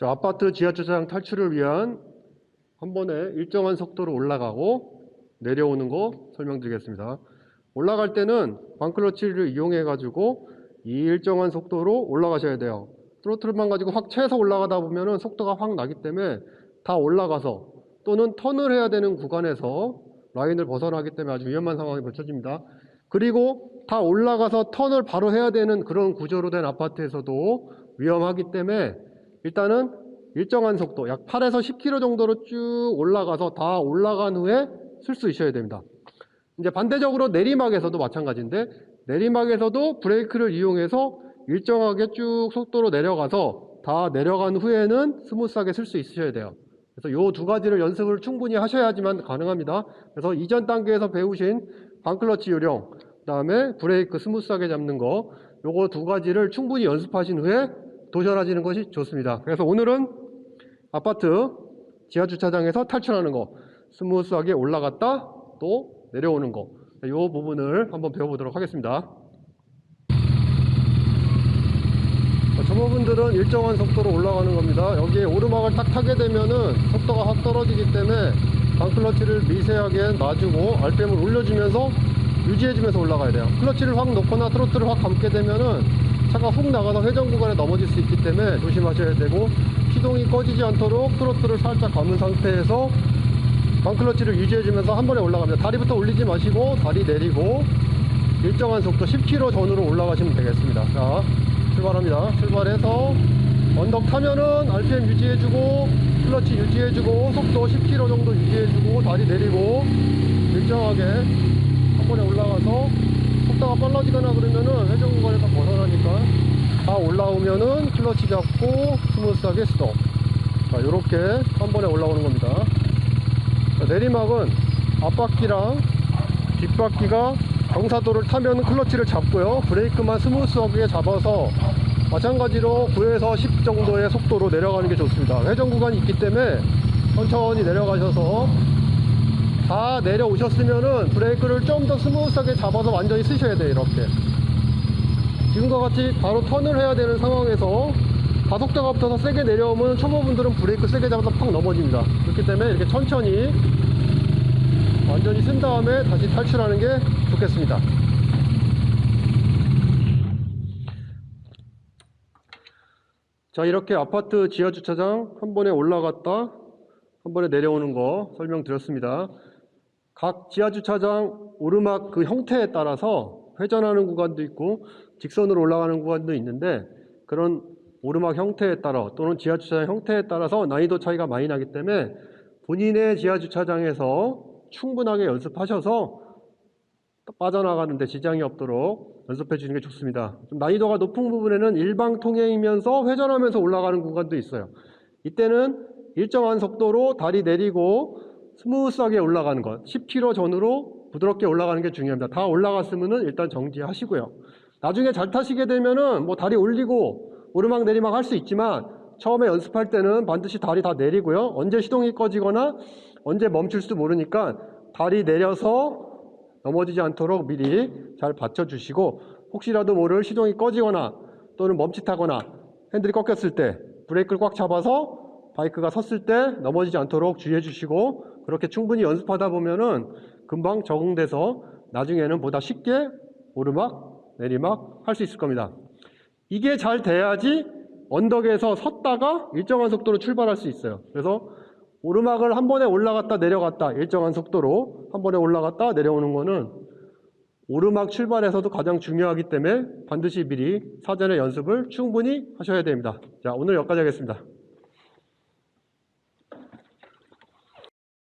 자, 아파트 지하주차장 탈출을 위한 한 번에 일정한 속도로 올라가고 내려오는 거 설명드리겠습니다. 올라갈 때는 방클러치를 이용해 가지고 이 일정한 속도로 올라가셔야 돼요. 트로틀만 가지고 확 채서 올라가다 보면은 속도가 확 나기 때문에 다 올라가서 또는 턴을 해야 되는 구간에서 라인을 벗어나기 때문에 아주 위험한 상황이 벌쳐집니다. 그리고 다 올라가서 턴을 바로 해야 되는 그런 구조로 된 아파트에서도 위험하기 때문에 일단은 일정한 속도, 약 8에서 10km 정도로 쭉 올라가서 다 올라간 후에 쓸 수 있어야 됩니다. 이제 반대적으로 내리막에서도 마찬가지인데 내리막에서도 브레이크를 이용해서 일정하게 쭉 속도로 내려가서 다 내려간 후에는 스무스하게 쓸 수 있으셔야 돼요. 그래서 요 두 가지를 연습을 충분히 하셔야지만 가능합니다. 그래서 이전 단계에서 배우신 반클러치 요령, 그 다음에 브레이크 스무스하게 잡는 거, 요거 두 가지를 충분히 연습하신 후에 도전하시는 것이 좋습니다. 그래서 오늘은 아파트 지하 주차장에서 탈출하는 거, 스무스하게 올라갔다 또 내려오는 거, 이 부분을 한번 배워보도록 하겠습니다. 자, 초보분들은 일정한 속도로 올라가는 겁니다. 여기에 오르막을 딱 타게 되면은 속도가 확 떨어지기 때문에 방클러치를 미세하게 놔주고 RPM을 올려주면서 유지해주면서 올라가야 돼요. 클러치를 확 놓거나 트로트를 확 감게 되면은 차가 훅 나가서 회전 구간에 넘어질 수 있기 때문에 조심하셔야 되고 시동이 꺼지지 않도록 트로트를 살짝 감은 상태에서 방클러치를 유지해주면서 한 번에 올라갑니다. 다리부터 올리지 마시고 다리 내리고 일정한 속도 10km 전으로 올라가시면 되겠습니다. 자, 출발합니다. 출발해서 언덕 타면은 RPM 유지해주고 클러치 유지해주고 속도 10km 정도 유지해주고 다리 내리고 일정하게 한 번에 올라가서 속도가 빨라지거나 그러면은 회전 구간에서 벗어나니까 다 올라오면은 클러치 잡고 스무스하게 스톱. 자, 요렇게 한 번에 올라오는 겁니다. 자, 내리막은 앞바퀴랑 뒷바퀴가 경사도를 타면 클러치를 잡고요. 브레이크만 스무스하게 잡아서 마찬가지로 9에서 10 정도의 속도로 내려가는 게 좋습니다. 회전 구간이 있기 때문에 천천히 내려가셔서 다 내려오셨으면은 브레이크를 좀 더 스무스하게 잡아서 완전히 쓰셔야 돼요. 이렇게. 지금과 같이 바로 턴을 해야 되는 상황에서 가속도가 붙어서 세게 내려오면 초보분들은 브레이크 세게 잡아서 팍 넘어집니다. 그렇기 때문에 이렇게 천천히 완전히 쓴 다음에 다시 탈출하는 게 좋겠습니다. 자, 이렇게 아파트 지하 주차장 한 번에 올라갔다 한 번에 내려오는 거 설명드렸습니다. 각 지하 주차장 오르막 그 형태에 따라서 회전하는 구간도 있고 직선으로 올라가는 구간도 있는데 그런 오르막 형태에 따라 또는 지하 주차장 형태에 따라서 난이도 차이가 많이 나기 때문에 본인의 지하 주차장에서 충분하게 연습하셔서 빠져나가는데 지장이 없도록 연습해 주는 게 좋습니다. 좀 난이도가 높은 부분에는 일방 통행이면서 회전하면서 올라가는 구간도 있어요. 이때는 일정한 속도로 다리 내리고 스무스하게 올라가는 것, 10km 전으로 부드럽게 올라가는 게 중요합니다. 다 올라갔으면은 일단 정지하시고요. 나중에 잘 타시게 되면은 뭐 다리 올리고 오르막 내리막 할 수 있지만 처음에 연습할 때는 반드시 다리 다 내리고요. 언제 시동이 꺼지거나 언제 멈출지도 모르니까 다리 내려서 넘어지지 않도록 미리 잘 받쳐주시고 혹시라도 모를 시동이 꺼지거나 또는 멈칫하거나 핸들이 꺾였을 때 브레이크를 꽉 잡아서 바이크가 섰을 때 넘어지지 않도록 주의해 주시고 그렇게 충분히 연습하다 보면은 금방 적응돼서 나중에는 보다 쉽게 오르막 내리막 할 수 있을 겁니다. 이게 잘 돼야지 언덕에서 섰다가 일정한 속도로 출발할 수 있어요. 그래서 오르막을 한 번에 올라갔다 내려갔다 일정한 속도로 한 번에 올라갔다 내려오는 거는 오르막 출발에서도 가장 중요하기 때문에 반드시 미리 사전에 연습을 충분히 하셔야 됩니다. 자, 오늘 여기까지 하겠습니다.